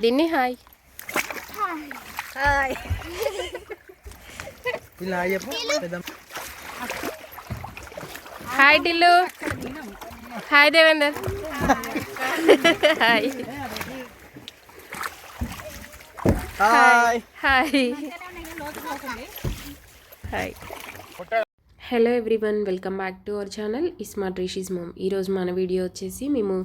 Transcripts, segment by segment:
దిన్ని hi. Hi. Hi Tillu. Hi Devender. Hi. Hi. Hi. Hi. Hello everyone welcome back to our channel ఇస్మా Rishi's mom ఈరోజు మన video వచ్చేసి మేము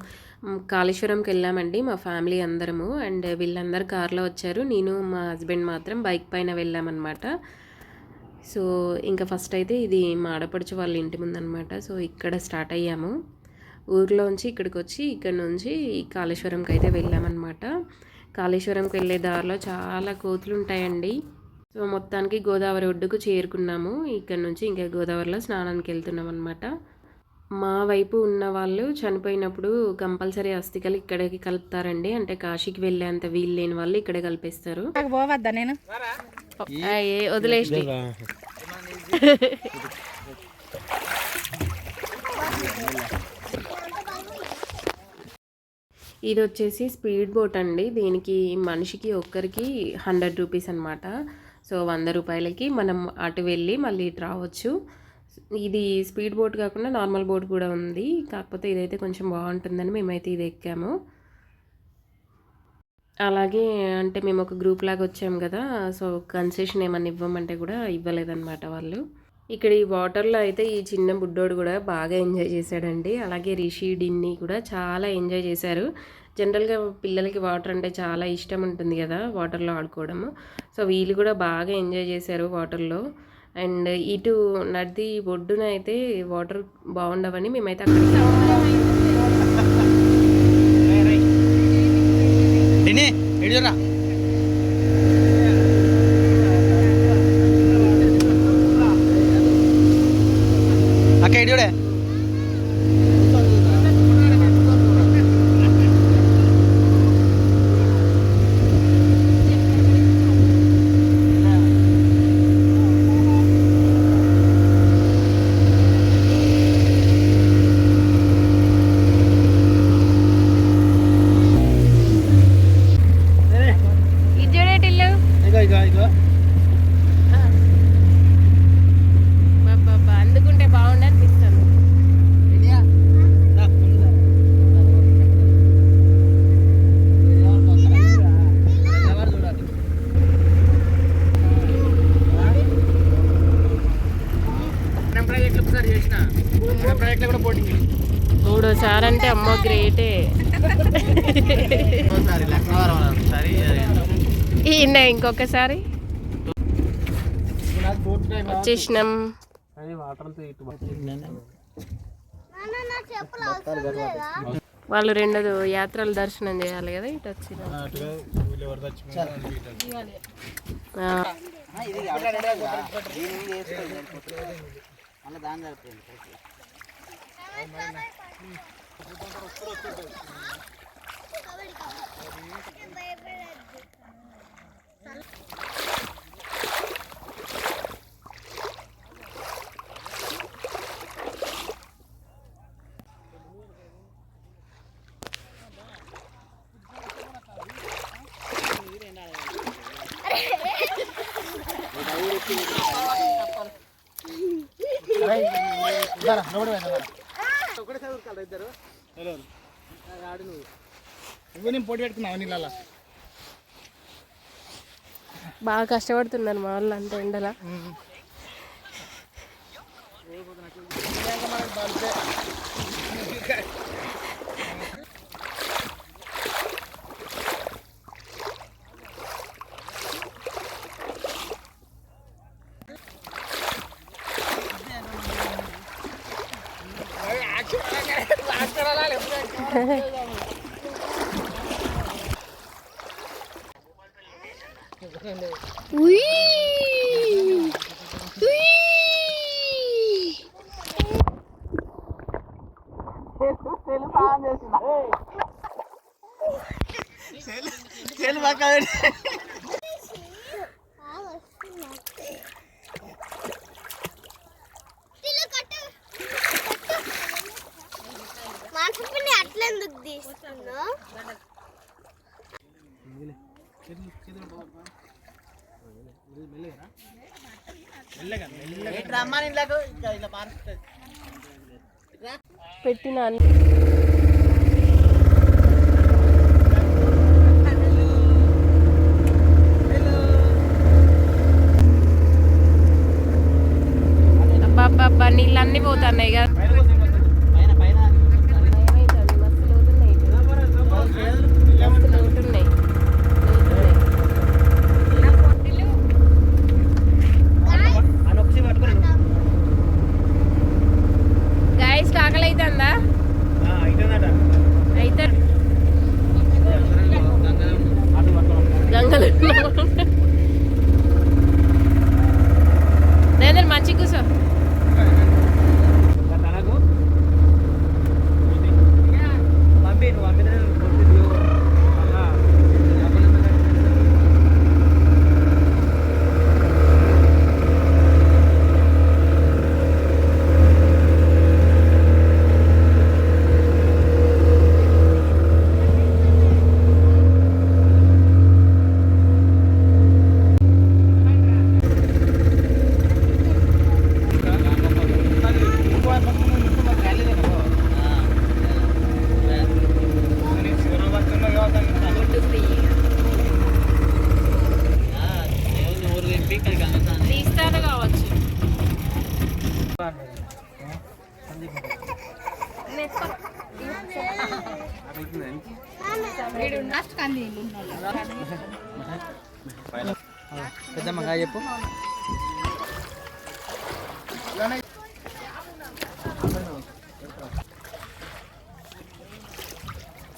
కాళేశ్వరంకి వెళ్ళామండి మా family అందరము. అండ్ వీళ్ళందరూ కార్లో వచ్చారు. నేను మా హస్బెండ్ మాత్రం బైక్ పైన వెళ్ళామన్నమాట. సో ఇంకా ఫస్ట్ అయితే ఇది మా ఆడపడుచు వాళ్ళ ఇంటి ముందనమాట సో ఇక్కడ స్టార్ట్ అయ్యాము. ఊర్లోంచి ఇక్కడికి వచ్చి ఇక్కడ నుంచి కాళేశ్వరంకి అయితే వెళ్ళామన్నమాట. కాళేశ్వరంకి వెళ్ళే దారిలో చాలా కోతులు ఉంటాయండి సో మొత్తానికి గోదావరి ఒడ్డుకు చేరుకున్నాము. ఇక్కడ నుంచి ఇంకా గోదావరిలో స్నానానికి వెళ్తున్నాం అనమాట మా వైపు ఉన్న వాళ్ళు చనిపోయినప్పుడు కంపల్సరీ అస్థికలు ఇక్కడికి కలుపుతారండి. అంటే కాశీకి వెళ్ళేంత వీలు లేని వాళ్ళు ఇక్కడే కలిపేస్తారు. పోవద్దా నేను? వదిలేసి. ఇది వచ్చేసి స్పీడ్ బోట్ అండి. దీనికి మనిషికి ఒక్కరికి హండ్రెడ్ రూపీస్ అనమాట సో వంద రూపాయలకి మనం అటు వెళ్ళి మళ్ళీ ఇటు రావచ్చు. ఇది స్పీడ్ బోట్ కాకుండా నార్మల్ బోట్ కూడా ఉంది. కాకపోతే ఇదైతే కొంచెం బాగుంటుందని మేమైతే ఇది ఎక్కాము. అలాగే అంటే మేము ఒక గ్రూప్ లాగా వచ్చాము కదా సో కన్సెషన్ ఏమన్నా ఇవ్వమంటే కూడా ఇవ్వలేదన్నమాట వాళ్ళు. ఇక్కడ ఈ వాటర్లో అయితే ఈ చిన్న బుడ్డోడు కూడా బాగా ఎంజాయ్ చేశాడండి. అలాగే రిషి డిన్ని కూడా చాలా ఎంజాయ్ చేశారు. జనరల్గా పిల్లలకి వాటర్ అంటే చాలా ఇష్టం ఉంటుంది కదా వాటర్లో ఆడుకోవడము సో వీళ్ళు కూడా బాగా ఎంజాయ్ చేశారు వాటర్లో. అండ్ ఇటు నది ఒడ్డున అయితే వాటర్ బాగుండవని మేమైతే అక్కడ అక్కడ అక్క ఇంకొకసారి వచ్చేసినాం. వాళ్ళు రెండు యాత్రలు దర్శనం చేయాలి కదా ఇటు వచ్చిన నువ్వు నేను పోటీ పెట్టుకున్నావు నీళ్ళ బాగా కష్టపడుతున్నారు మా వాళ్ళు అంత ఎండలా. చేలు పక్క పెట్టి మాకు తీస్తున్నావు మెల్లగా మెల్లగా రమ్మని ఇలాగో ఇలా మారుస్తుంది పెట్టిన పెద్దమ్మగా చెప్పు.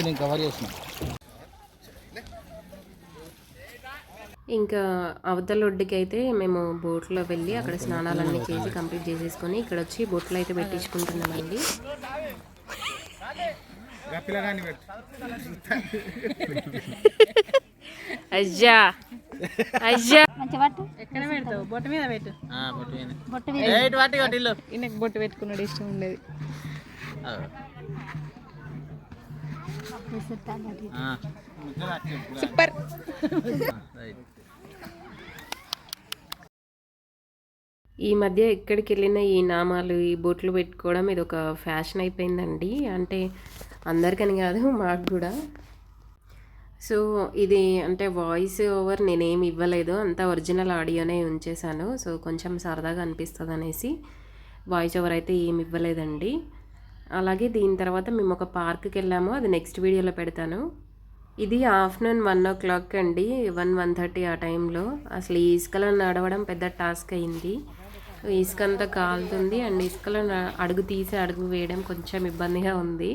నేను కవర్ చేసిన ఇంకా అవతల ఒడ్డుకి అయితే మేము బోట్లో వెళ్ళి అక్కడ స్నానాలన్నీ చేసి కంప్లీట్ చేసేసుకొని ఇక్కడ వచ్చి బొట్లు అయితే పెట్టించుకుంటున్నామండి. పిల్లగాని ఎక్కడ పెడతావు? బొట్టు మీద పెట్టు. బొట్టు ఎయిట్ వాటి వాటిల్లు ఈయనకు బొట్టు పెట్టుకున్నాడు ఇష్టం ఉండేది. సూపర్. ఈ మధ్య ఎక్కడికి వెళ్ళినా ఈ నామాలు ఈ బొట్లు పెట్టుకోవడం ఇది ఒక ఫ్యాషన్ అయిపోయిందండి. అంటే అందరికని కాదు మాకు కూడా. సో ఇది అంటే వాయిస్ ఓవర్ నేనేమి ఇవ్వలేదు. అంతా ఒరిజినల్ ఆడియోనే ఉంచేశాను. సో కొంచెం సరదాగా అనిపిస్తుంది అనేసి వాయిస్ ఓవర్ అయితే ఏమి ఇవ్వలేదండి. అలాగే దీని తర్వాత మేము ఒక పార్క్కి వెళ్ళాము. అది నెక్స్ట్ వీడియోలో పెడతాను. ఇది ఆఫ్టర్నూన్ వన్ ఓ క్లాక్ అండి. వన్ వన్ థర్టీ ఆ టైంలో అసలు ఈ ఇసుకలో నడవడం పెద్ద టాస్క్ అయింది. ఇసుక అంతా కాలుతుంది. అండ్ ఇసుకలో అడుగు తీసి అడుగు వేయడం కొంచెం ఇబ్బందిగా ఉంది.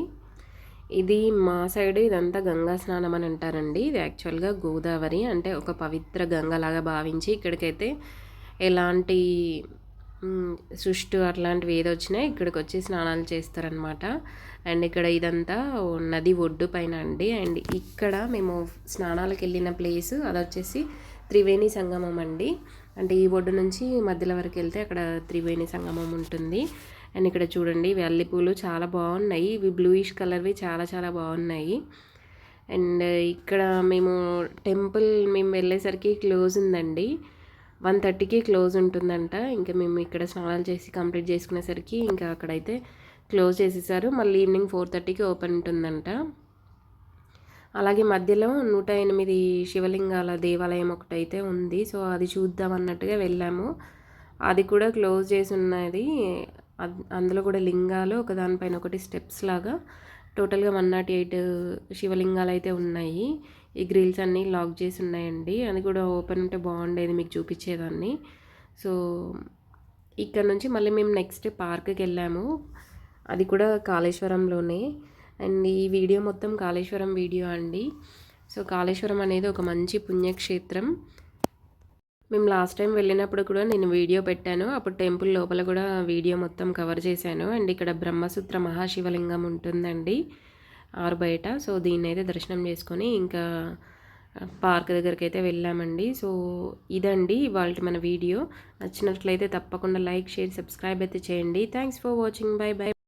ఇది మా సైడ్ ఇదంతా గంగా స్నానం అని అంటారండి. ఇది యాక్చువల్గా గోదావరి అంటే ఒక పవిత్ర గంగలాగా భావించి ఇక్కడికైతే ఎలాంటి సృష్టి అట్లాంటివి ఏదో వచ్చినా ఇక్కడికి వచ్చి స్నానాలు చేస్తారనమాట అండ్ ఇక్కడ ఇదంతా నది ఒడ్డు పైన అండి. అండ్ ఇక్కడ మేము స్నానాలకు వెళ్ళిన ప్లేస్ అది వచ్చేసి త్రివేణి సంగమం అండి. అంటే ఈ ఒడ్డు నుంచి మధ్యలో వరకు వెళ్తే అక్కడ త్రివేణి సంగమం ఉంటుంది. అండ్ ఇక్కడ చూడండి వెల్లి పూలు చాలా బాగున్నాయి. ఇవి బ్లూయిష్ కలర్వి చాలా చాలా బాగున్నాయి. అండ్ ఇక్కడ మేము టెంపుల్ మేము వెళ్ళేసరికి క్లోజ్ ఉందండి. వన్ థర్టీకి క్లోజ్ ఉంటుందంట. ఇంకా మేము ఇక్కడ స్నానాలు చేసి కంప్లీట్ చేసుకునేసరికి ఇంకా అక్కడైతే క్లోజ్ చేసేసారు. మళ్ళీ ఈవినింగ్ ఫోర్ థర్టీకి ఓపెన్ ఉంటుందంట. అలాగే మధ్యలో నూట ఎనిమిది శివలింగాల దేవాలయం ఒకటైతే ఉంది. సో అది చూద్దాం అన్నట్టుగా వెళ్ళాము. అది కూడా క్లోజ్ చేసి ఉన్నది అందులో కూడా లింగాలు ఒకదానిపైన ఒకటి స్టెప్స్ లాగా టోటల్గా వన్ నాట్ ఎయిట్ శివలింగాలు అయితే ఉన్నాయి. ఈ గ్రిల్స్ అన్నీ లాక్ చేసి ఉన్నాయండి. అది కూడా ఓపెన్ ఉంటే బాగుండేది మీకు చూపించేదాన్ని. సో ఇక్కడ నుంచి మళ్ళీ మేము నెక్స్ట్ పార్క్కి వెళ్ళాము. అది కూడా కాళేశ్వరంలోనే. అండ్ ఈ వీడియో మొత్తం కాళేశ్వరం వీడియో అండి. సో కాళేశ్వరం అనేది ఒక మంచి పుణ్యక్షేత్రం. మేము లాస్ట్ టైం వెళ్ళినప్పుడు కూడా నేను వీడియో పెట్టాను. అప్పుడు టెంపుల్ లోపల కూడా వీడియో మొత్తం కవర్ చేశాను. అండ్ ఇక్కడ బ్రహ్మసూత్ర మహాశివలింగం ఉంటుందండి. ఆరు బయట. సో దీన్ని అయితే దర్శనం చేసుకొని ఇంకా పార్క్ దగ్గరికి అయితే వెళ్ళామండి. సో ఇదండి వాళ్ళ మన వీడియో నచ్చినట్లయితే తప్పకుండా లైక్ షేర్ సబ్స్క్రైబ్ అయితే చేయండి. Thanks for watching bye bye